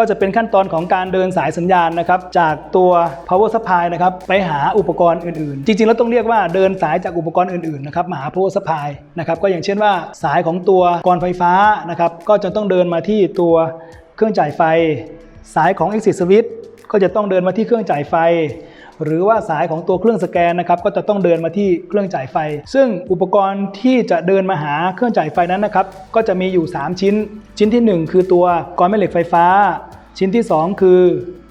ก็จะเป็นขั้นตอนของการเดินสายสัญญาณนะครับจากตัว power supply นะครับไปหาอุปกรณ์อื่นๆ จริงๆ แล้วต้องเรียกว่าเดินสายจากอุปกรณ์อื่นๆนะครับมาหา power supply นะครับก็อย่างเช่นว่าสายของตัวกรไฟฟ้านะครับก็จะต้องเดินมาที่ตัวเครื่องจ่ายไฟ สายของ exit switch ก็จะต้องเดินมาที่เครื่องจ่ายไฟ หรือว่าสายของตัวเครื่องสแกนนะครับก็จะต้องเดินมาที่เครื่องจ่ายไฟ ซึ่งอุปกรณ์ที่จะเดินมาหาเครื่องจ่ายไฟนั้นนะครับก็จะมีอยู่ 3 ชิ้น ชิ้นทีหนึ่1 คือตัวกรแม่เหล็กไฟฟ้า ชิ้นที่ 2 คือ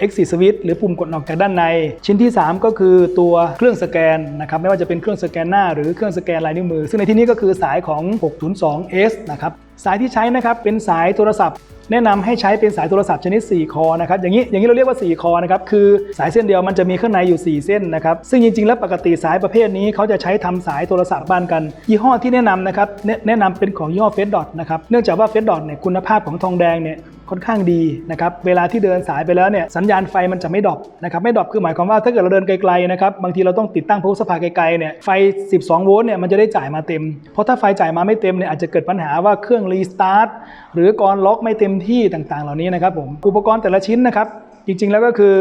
exit switch หรือปุ่มกดออกจากด้านใน ชิ้นที่ 3 ก็คือตัวเครื่องสแกนนะครับไม่ว่าจะเป็นเครื่องสแกนหน้าหรือเครื่องสแกนลายนิ้วมือ ซึ่งในที่นี้ก็คือสายของ 602S นะครับสายที่ใช้นะครับเป็นสายโทรศัพท์ แนะนำให้ใช้เป็นสายโทรศัพท์ชนิด 4 คอนะครับอย่างนี้อย่างนี้เราเรียกว่า 4 คอนะครับคือสายเส้นเดียวมันจะมีข้างในอยู่ 4 เส้นนะครับซึ่งจริงๆ แล้วปกติสายประเภทนี้เขาจะใช้ทำสายโทรศัพท์บ้านกันยี่ห้อที่แนะนำนะครับแนะนะนำเป็นของยี่ห้อเฟสดอทนะครับเนื่องจากว่าเฟสดอทเนี่ยคุณภาพของทองแดงเนี่ยค่อนข้างดีนะครับเวลาที่เดินสายไปแล้วเนี่ยสัญญาณไฟมันจะไม่ดรอปนะครับไม่ดรอปคือหมายความว่าถ้าเกิดเราเดินไกลๆนะครับบางทีเราต้องติดตั้งพวเวอร์สปาไกลๆเนี่ยไฟ 12 โวลต์เนี่ยมันจะได้จ่ายมาเต็ม เพราะถ้าไฟจ่ายมาไม่เต็มเนี่ยอาจจะเกิดปัญหาว่าเครื่องรีสตาร์ทหรือกรล็อกไม่เต็มที่ต่างๆ เหล่านี้นะครับผมอุปกรณ์แต่ละชิ้นนะครับจริงๆแล้วก็คือ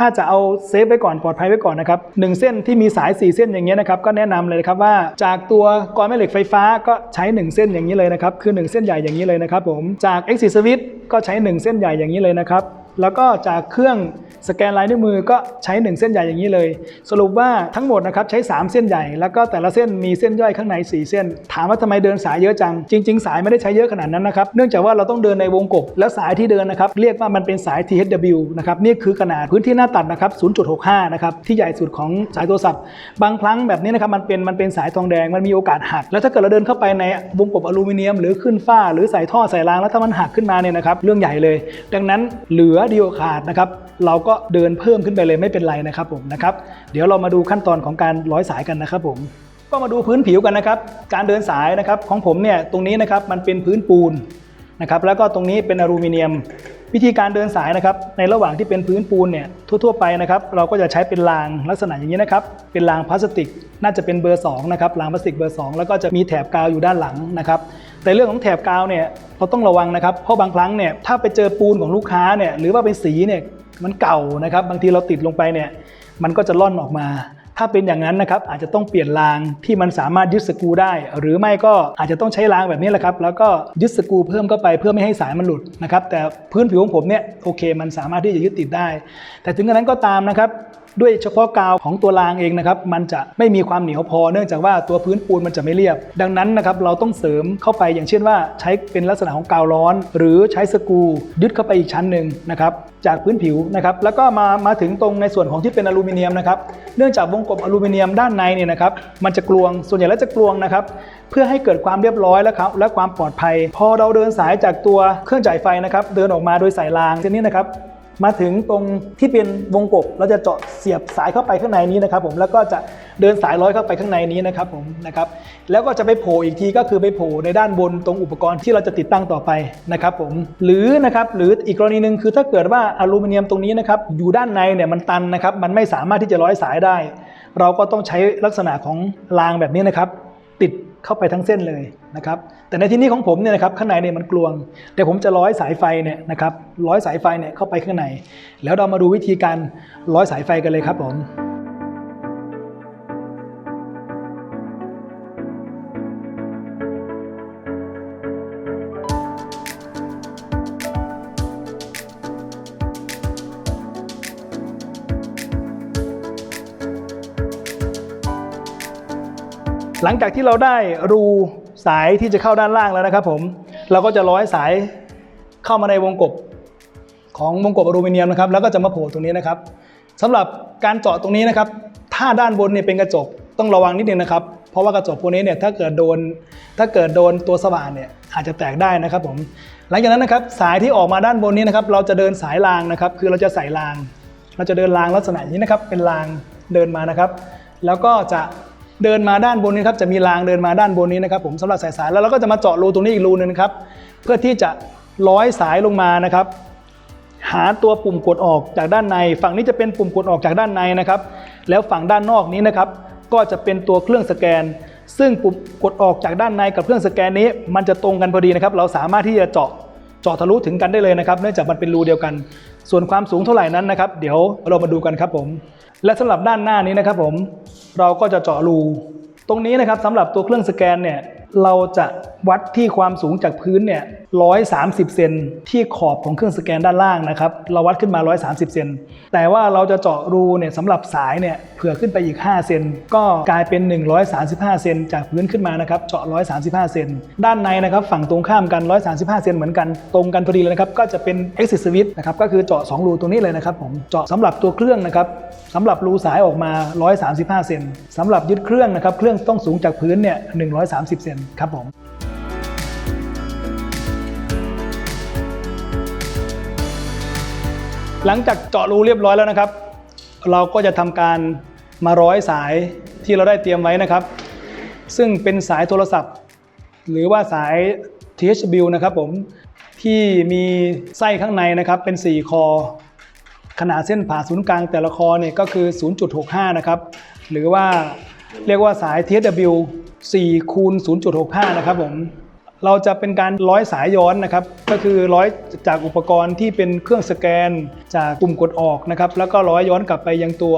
ถ้าจะเอาเซฟไว้ก่อนปลอดภัยไว้ก่อนนะครับหนึ่งเส้นที่มีสาย 4 เส้นอย่างเงี้ยนะครับก็แนะนำเลยครับว่าจากตัวกรแม่เหล็กไฟฟ้าก็ใช้ 1 เส้นอย่างนี้เลยนะครับคือ 1 เส้นใหญ่อย่างนี้เลยนะครับผมจาก Exit Switch ก็ใช้ 1 เส้นใหญ่อย่างนี้เลยนะครับ แล้วก็จากเครื่องสแกนลายนิ้วมือก็ใช้ 1 เส้นใหญ่อย่างนี้เลย สรุปว่าทั้งหมดนะครับใช้ 3 เส้นใหญ่ แล้วก็แต่ละเส้นมีเส้นย่อยข้างใน 4 เส้น ถามว่าทำไมเดินสายเยอะจัง จริง ๆ สายไม่ได้ใช้เยอะขนาดนั้นนะครับ เนื่องจากว่าเราต้องเดินในวงกบ แล้วสายที่เดินนะครับ เรียกว่ามันเป็นสาย THW นะครับนี่คือขนาดพื้นที่หน้าตัดนะครับ 0.65 นะครับที่ใหญ่สุดของสายโทรศัพท์ บางครั้งแบบนี้นะครับมันเป็นมันเป็นสายทองแดงมันมีโอกาสหัก แล้วถ้าเกิดเราเดินเข้าไปในวงกบอลูมิเนียม หรือขึ้นฝ้า หรือใส่ท่อใส่รางแล้วถ้ามันหักขึ้นมาเนี่ยนะครับเรื่องใหญ่เลย ดังนั้นเหลือเดียวขาดนะครับ เราก็เดินเพิ่มขึ้นไปเลยไม่เป็นไรนะครับผมนะครับ เดี๋ยวเรามาดูขั้นตอนของการร้อยสายกันนะครับผมก็มาดูพื้นผิวกันนะครับ การเดินสายนะครับของผมเนี่ยตรงนี้นะครับมันเป็นพื้นปูน นะครับแล้วก็ตรงนี้เป็นอลูมิเนียม วิธีการเดินสายนะครับในระหว่างที่เป็นพื้นปูนเนี่ยทั่วๆไปนะครับเราก็จะใช้เป็นรางลักษณะอย่างนี้นะครับเป็นรางพลาสติก น่าจะเป็นเบอร์2นะครับรางพลาสติกเบอร์ 2 แล้วก็จะมีแถบกาวอยู่ด้านหลังนะครับแต่เรื่องของแถบกาวเนี่ยเราต้องระวังนะครับเพราะบางครั้งเนี่ยถ้าไปเจอปูนของลูกค้าเนี่ยหรือว่าเป็นสีเนี่ยมันเก่านะครับบางทีเราติดลงไปเนี่ยมันก็จะล่อนออกมา ถ้าเป็นอย่างนั้นนะครับอาจจะต้องเปลี่ยนรางที่มันสามารถยึดสกูได้ หรือไม่ก็อาจจะต้องใช้รางแบบนี้แหละครับ แล้วก็ยึดสกูเพิ่มเข้าไปเพื่อไม่ให้สายมันหลุดนะครับแต่พื้นผิวของผมเนี่ยโอเค มันสามารถที่จะยึดติดได้ แต่ถึงกระนั้นก็ตามนะครับ ด้วยเฉพาะกาวของตัวรางเองนะครับมันจะไม่มีความเหนียวพอ เนื่องจากว่าตัวพื้นปูนมันจะไม่เรียบ ดังนั้นนะครับเราต้องเสริมเข้าไปอย่างเช่นว่าใช้เป็นลักษณะของกาวร้อน หรือใช้สกูยึดเข้าไปอีกชั้นหนึ่งนะครับจากพื้นผิวนะครับแล้วก็มามาถึงตรงในส่วนของที่เป็นอลูมิเนียมนะครับเนื่องจากวงกลมอลูมิเนียมด้านในเนี่ยนะครับมันจะกลวงส่วนใหญ่แล้วจะกลวงนะครับเพื่อให้เกิดความเรียบร้อยและครับและความปลอดภัย พอเราเดินสายจากตัวเครื่องจ่ายไฟนะครับเดินออกมาโดยสายรางเช่นนี้นะครับ มาถึงตรงที่เป็นวงกบเราจะเจาะเสียบสายเข้าไปข้างในนี้นะครับผมแล้วก็จะเดินสายร้อยเข้าไปข้างในนี้นะครับผมนะครับแล้วก็จะไปโผล่อีกทีก็คือไปโผล่ในด้านบนตรงอุปกรณ์ที่เราจะติดตั้งต่อไปนะครับผมหรือนะครับหรืออีกกรณีหนึ่งคือถ้าเกิดว่าอลูมิเนียมตรงนี้นะครับอยู่ด้านในเนี่ยมันตันนะครับมันไม่สามารถที่จะร้อยสายได้ เราก็ต้องใช้ลักษณะของรางแบบนี้นะครับ เข้าไปทั้งเส้นเลยนะครับ แต่ในที่นี้ของผมเนี่ยนะครับข้างในเนี่ยมันกลวง แต่ผมจะร้อยสายไฟเนี่ยนะครับร้อยสายไฟเนี่ยเข้าไปข้างใน แล้วเรามาดูวิธีการร้อยสายไฟกันเลยครับผม หลังจากที่เราได้รูสายที่จะเข้าด้านล่างแล้วนะครับผมเราก็จะร้อยสายเข้ามาในวงกบของวงกบอลูมิเนียมนะครับแล้วก็จะมาโผล่ตรงนี้นะครับสำหรับการเจาะตรงนี้นะครับถ้าด้านบนเนี่ยเป็นกระจกต้องระวังนิดนึงนะครับ เพราะว่ากระจกพวกนี้เนี่ยถ้าเกิดโดนถ้าเกิดโดนตัวสว่านเนี่ยอาจจะแตกได้นะครับผมหลังจากนั้นนะครับสายที่ออกมาด้านบนนี้นะครับเราจะเดินสายรางนะครับ คือเราจะใส่ราง เราจะเดินรางลักษณะนี้นะครับเป็นรางเดินมานะครับ แล้วก็จะ เดินมาด้านบนนี้ครับจะมีรางเดินมาด้านบนนี้นะครับผมสำหรับสายสายแล้วเราก็จะมาเจาะรูตรงนี้อีกรูหนึงนะครับเพื่อที่จะร้อยสายลงมานะครับ หาตัวปุ่มกดออกจากด้านใน ฝั่งนี้จะเป็นปุ่มกดออกจากด้านในนะครับ แล้วฝั่งด้านนอกนี้นะครับก็จะเป็นตัวเครื่องสแกน ซึ่งปุ่มกดออกจากด้านในกับเครื่องสแกนนี้ มันจะตรงกันพอดีนะครับ เราสามารถที่จะเจาะเจาะทะลุถึงกันได้เลยนะครับ เนื่องจากมันเป็นรูเดียวกัน ส่วนความสูงเท่าไหร่นั้นนะครับ เดี๋ยวเรามาดูกันครับผม และสำหรับด้านหน้านี้นะครับผมเราก็จะเจาะรู ตรงนี้นะครับสำหรับตัวเครื่องสแกนเนี่ยเราจะวัดที่ความสูงจากพื้นเนี่ย 130 เซนที่ขอบของเครื่องสแกนด้านล่างนะครับ เราวัดขึ้นมา 130 เซน แต่ว่าเราจะเจาะรูเนี่ยสำหรับสายเนี่ยเผื่อขึ้นไปอีก 5 เซน ก็กลายเป็น 135 เซนจากพื้นขึ้นมานะครับ เจาะ 135 เซน ด้านในนะครับฝั่งตรงข้ามกัน 135 เซนเหมือนกัน ตรงกันพอดีเลยนะครับ ก็จะเป็น exit switch นะครับ ก็คือเจาะ 2 รูตรงนี้เลยนะครับผม เจาะสำหรับตัวเครื่องนะครับสำหรับรูสายออกมา 135 เซนสำหรับยึดเครื่องนะครับ เครื่องต้องสูงจากพื้นเนี่ย 130 เซนครับผม หลังจากเจาะรูเรียบร้อยแล้วนะครับ เราก็จะทำการมาร้อยสายที่เราได้เตรียมไว้นะครับ ซึ่งเป็นสายโทรศัพท์ หรือว่าสาย THB นะครับผมที่มีไส้ข้างในนะครับเป็น 4 คอ ขนาดเส้นผ่าศูนย์กลางแต่ละคอเนี่ยก็คือ 0.65 นะครับ หรือว่าเรียกว่าสาย TSW 4คูณ0.65 นะครับผม เราจะเป็นการร้อยสายย้อนนะครับ ก็คือร้อยจากอุปกรณ์ที่เป็นเครื่องสแกน จากปุ่มกดออกนะครับ แล้วก็ร้อยย้อนกลับไปยังตัว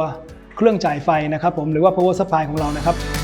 เครื่องจ่ายไฟนะครับผมหรือว่า power supply ของเรานะครับ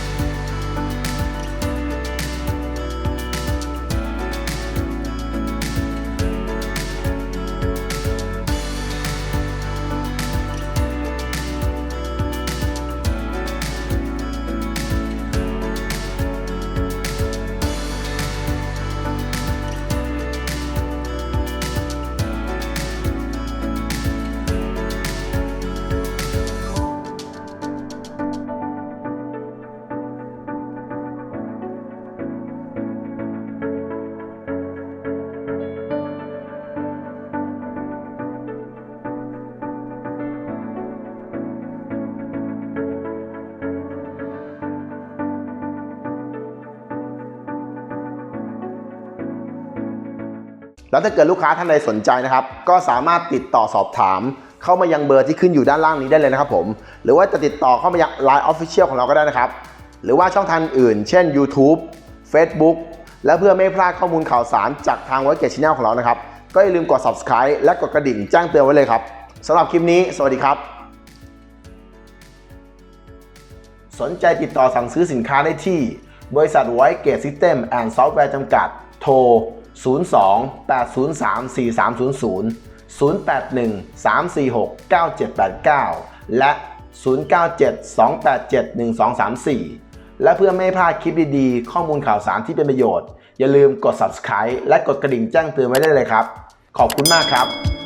แล้วถ้าเกิดลูกค้าท่านใดสนใจนะครับ ก็สามารถติดต่อสอบถาม เข้ามายังเบอร์ที่ขึ้นอยู่ด้านล่างนี้ได้เลยนะครับผม หรือว่าจะติดต่อเข้ามายัง Line Official ของเราก็ได้นะครับ หรือว่าช่องทางอื่น เช่น YouTube Facebook และเพื่อไม่พลาดข้อมูลข่าวสารจากทางวั e เก c ช Channel ของเรานะครับ ก็อย่าลืมกด Subscribe และกดกระดิ่งแจ้งเตือนไว้เลยครับสำหรับคลิปนี้ สวัสดีครับสนใจติดต่อสั่งซื้อสินค้าได้ที่ บริษัทไวเกตซิสเต็มแอนด์ซอฟต์แวร์จำกัด โทร 02 803 4300 081 346 9789 และ 097 287 1234 และเพื่อไม่พลาดคลิปดีๆ ข้อมูลข่าวสารที่เป็นประโยชน์ อย่าลืมกด subscribe และกดกระดิ่งแจ้งเตือนไว้ได้เลยครับ ขอบคุณมากครับ